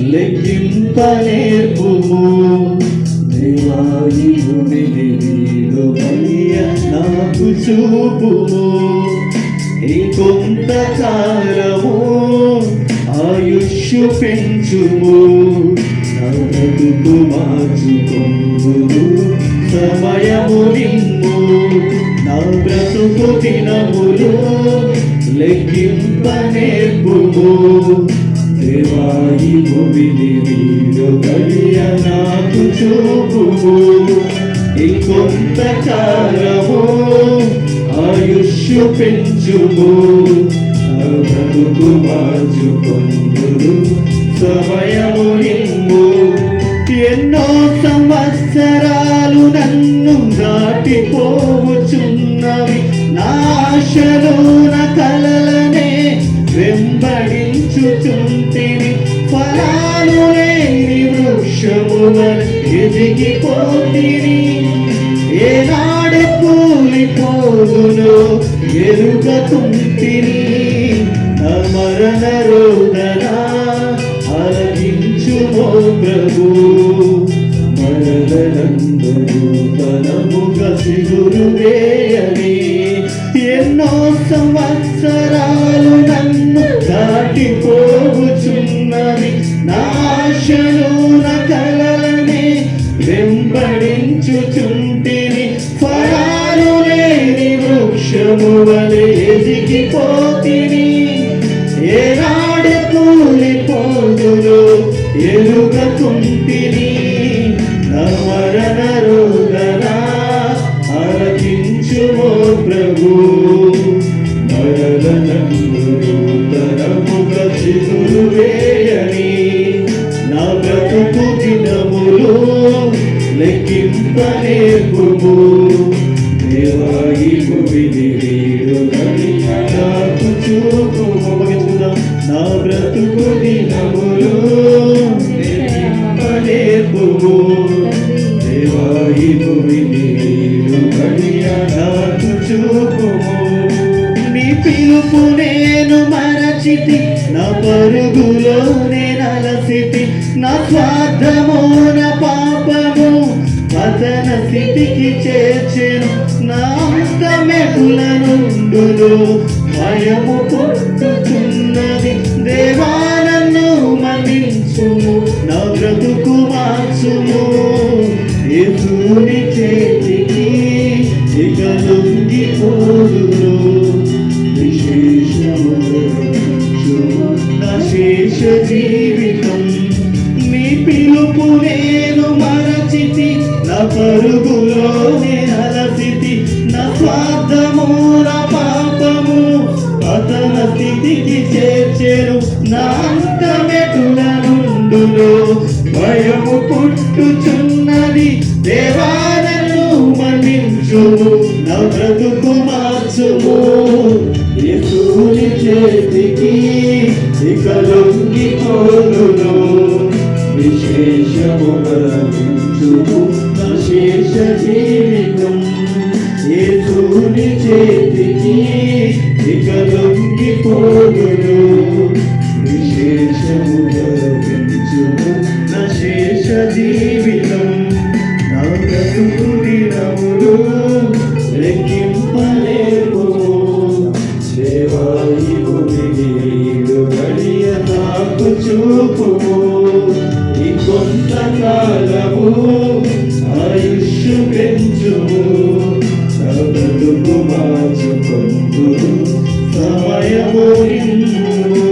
లెక్కింప నేర్పుము దేవాయి వీడు నాకు చూపుము. ఇంకొంత కాలము ఆయుష్ పెంచుము. నా మార్చుకుందు సమయము నిమ్ము నా బ్రతుకు దినములు లెక్కింప నేర్పుము సేవాయి భూమిని వీడు గడియ నాకు చూపు ఇంకొంత కాలము ఆయుష్ పెంచుము బ్రతుకు మార్చుకొందురు సమయము నిమ్ము ఎన్నో సంవత్సరాలు నన్ను దాటిపోవచున్నవి నా ఆశలు నా కలలనే వెంబడించుచుంటిని ఫలాలు లేని వృక్షము ఎదిగిపోతిని ఏనాడు కూలిపోదును ఎరుగతుంటిని. అమరణ రోదన ఆలకించుమో ప్రభు. మరలందరూ తనముగ సిగురు వేయని ఎన్నో సంవత్సరాలు దాటిపోవుచున్నవి నాశను నా కలలని వెంబడించుచుంటిని. ఫలాలు లేని వృక్షము వలె ఎదిగిపోతిని. ఏనాడు కూలిపోదును ఎరుగకుంటిని నా మరణ రోదన ఆలకించుమో ప్రభు. బ్రతుకు దినములు లెక్కింప నేర్పుము దేవాయి భూమిని నాకు చూపు ముగించుకుందాం నా బ్రతుకు దినములు లెక్కింప నేర్పుము దేవాయి భూమిని నాకు చూపు నీ పిలుపు నేను మరి మరచితి నా పరుగులో నేను అలసితి నా స్వార్థము నా పాపము పతన స్థితికి చేర్చెను నా అంతమెటుల నుండును భయము పుట్టుతున్నది దేవాలను మన్నించుము నా బ్రతుకు మార్చుము. ఎదుని చేతికి ఇక లొంగిపోదును. విశేషము నా శేష జీవితం నీ పిలుపు నేను మరచితి. నా పరుగులో నేను అలసితి. నా స్వార్థము నా పాపము అతన స్థితికి చేర్చెను. నా అంతమెటుల నుండులో భయము పుట్టుచున్నది దేవాలను మన్నించు నా బ్రతుకు మార్చుము. యేసుని చేతికి ఇక లొంగిపోదును విశేషము నా శేష జీవితం. యేసుని చేతికి ఇక లొంగిపోదును విశేషము నా శేష జీవితం. నా I am going to